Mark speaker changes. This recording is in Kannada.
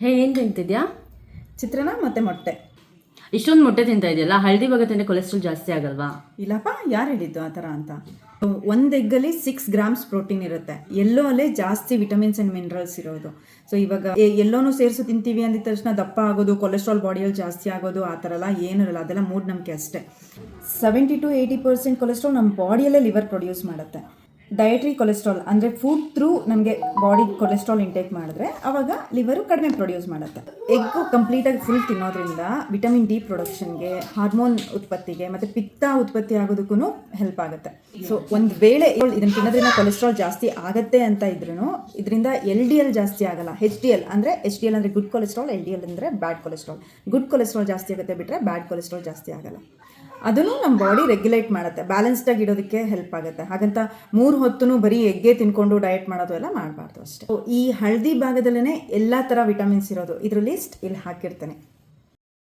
Speaker 1: ಹೇ ಏನು ತಿಂತಿದ್ಯಾ?
Speaker 2: ಚಿತ್ರಾನ್ನ ಮತ್ತೆ ಮೊಟ್ಟೆ.
Speaker 1: ಇಷ್ಟೊಂದು ಮೊಟ್ಟೆ ತಿಂತಾ ಇದೆಯಲ್ಲ ಹಳದಿ ಬಗ್ಗೆ ತಿಂದರೆ ಕೊಲೆಸ್ಟ್ರಾಲ್ ಜಾಸ್ತಿ ಆಗಲ್ವಾ?
Speaker 2: ಇಲ್ಲಪ್ಪ ಯಾರು ಹೇಳಿದ್ದು ಆ ಥರ ಅಂತ? ಒಂದು ಎಗ್ಗಲ್ಲಿ ಸಿಕ್ಸ್ ಗ್ರಾಮ್ಸ್ ಪ್ರೋಟೀನ್ ಇರುತ್ತೆ. ಎಲ್ಲೋ ಅಲ್ಲೇ ಜಾಸ್ತಿ ವಿಟಮಿನ್ಸ್ ಆ್ಯಂಡ್ ಮಿನರಲ್ಸ್ ಇರೋದು. ಸೊ ಇವಾಗ ಎಲ್ಲೋನೂ ಸೇರಿಸು ತಿಂತೀವಿ ಅಂದಿದ ತಕ್ಷಣ ದಪ್ಪ ಆಗೋದು ಕೊಲೆಸ್ಟ್ರಾಲ್ ಬಾಡಿಯಲ್ಲಿ ಜಾಸ್ತಿ ಆಗೋದು ಆ ಥರ ಎಲ್ಲ ಏನೂ ಇರಲ್ಲ. ಅದೆಲ್ಲ ಮೂಢನಂಬಿಕೆ ಅಷ್ಟೇ. Seventy to eighty percent cholesterol ನಮ್ಮ ಬಾಡಿಯಲ್ಲೇ ಲಿವರ್ ಪ್ರೊಡ್ಯೂಸ್ ಮಾಡುತ್ತೆ. ಡಯಟ್ರಿ ಕೊಲೆಸ್ಟ್ರಾಲ್ ಅಂದರೆ ಫುಡ್ ಥ್ರೂ ನಮಗೆ ಬಾಡಿ ಕೊಲೆಸ್ಟ್ರಾಲ್ ಇಂಟೇಕ್ ಮಾಡಿದ್ರೆ ಅವಾಗ ಲಿವರು ಕಡಿಮೆ ಪ್ರೊಡ್ಯೂಸ್ ಮಾಡುತ್ತೆ. ಎಗ್ಗು ಕಂಪ್ಲೀಟಾಗಿ ಫುಲ್ ತಿನ್ನೋದ್ರಿಂದ ವಿಟಮಿನ್ ಡಿ ಪ್ರೊಡಕ್ಷನ್ಗೆ ಹಾರ್ಮೋನ್ ಉತ್ಪತ್ತಿಗೆ ಮತ್ತು ಪಿತ್ತ ಉತ್ಪತ್ತಿ ಆಗೋದಕ್ಕೂ ಹೆಲ್ಪ್ ಆಗುತ್ತೆ. ಸೊ ಒಂದು ವೇಳೆ ಇದನ್ನು ತಿನ್ನೋದ್ರಿಂದ ಕೊಲೆಸ್ಟ್ರಾಲ್ ಜಾಸ್ತಿ ಆಗುತ್ತೆ ಅಂತ ಇದ್ರೂ ಇದರಿಂದ ಎಲ್ ಡಿ ಎಲ್ ಜಾಸ್ತಿ ಆಗಲ್ಲ. ಹೆಚ್ ಡಿ ಎಲ್ ಅಂದರೆ ಎಚ್ ಡಿ ಎಲ್ ಅಂದರೆ good cholesterol L D L ಅಂದರೆ ಬ್ಯಾಡ್ ಕೊಲೆಸ್ಟ್ರಾಲ್ ಗುಡ್ ಕೊಲೆಸ್ಟ್ರಾಲ್ ಜಾಸ್ತಿ ಆಗುತ್ತೆ ಬಿಟ್ಟರೆ ಬ್ಯಾಡ್ ಕೊಲೆಸ್ಟ್ರಾಲ್ ಜಾಸ್ತಿ ಆಗಲ್ಲ. ಅದನ್ನು ನಮ್ಮ ಬಾಡಿ ರೆಗ್ಯುಲೇಟ್ ಮಾಡುತ್ತೆ. ಬ್ಯಾಲೆನ್ಸ್ಡಾಗಿ ಇಡೋದಕ್ಕೆ ಹೆಲ್ಪ್ ಆಗುತ್ತೆ. ಹಾಗಂತ ಮೂರು ಹೊತ್ತು ಬರೀ ಎಗ್ಗೆ ತಿನ್ಕೊಂಡು ಡಯಟ್ ಮಾಡೋದು ಎಲ್ಲ ಮಾಡಬಾರ್ದು ಅಷ್ಟೇ. ಈ ಹಳದಿ ಭಾಗದಲ್ಲೇ ಎಲ್ಲ ಥರ ವಿಟಮಿನ್ಸ್ ಇರೋದು. ಇದ್ರ ಲಿಸ್ಟ್ ಇಲ್ಲಿ ಹಾಕಿರ್ತೇನೆ.